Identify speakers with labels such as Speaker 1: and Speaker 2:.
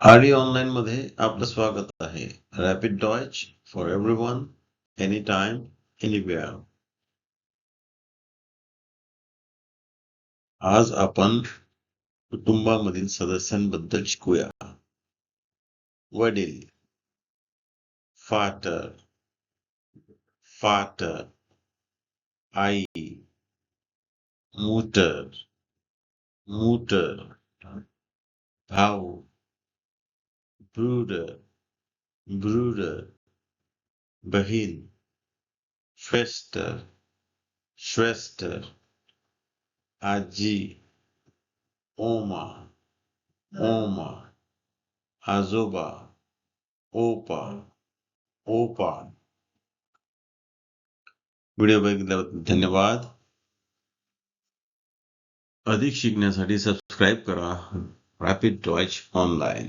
Speaker 1: RD online मध्ये आपलं स्वागत आहे. Rapid Deutsch for every one any time anywhere आज आपण कुटुंबामधील सदस्यांबद्दल शिकूया. वडील फाटर फाटर आई मूटर मूटर भाऊ ब्रूडर ब्रूडर बहीण श्वेस्टर श्वेस्टर आजी ओमा ओमा आजोबा ओपा ओपा व्हिडिओ बघितल्याबद्दल धन्यवाद। अधिक शिकण्यासाठी सबस्क्राईब करा. Rapid टॉच online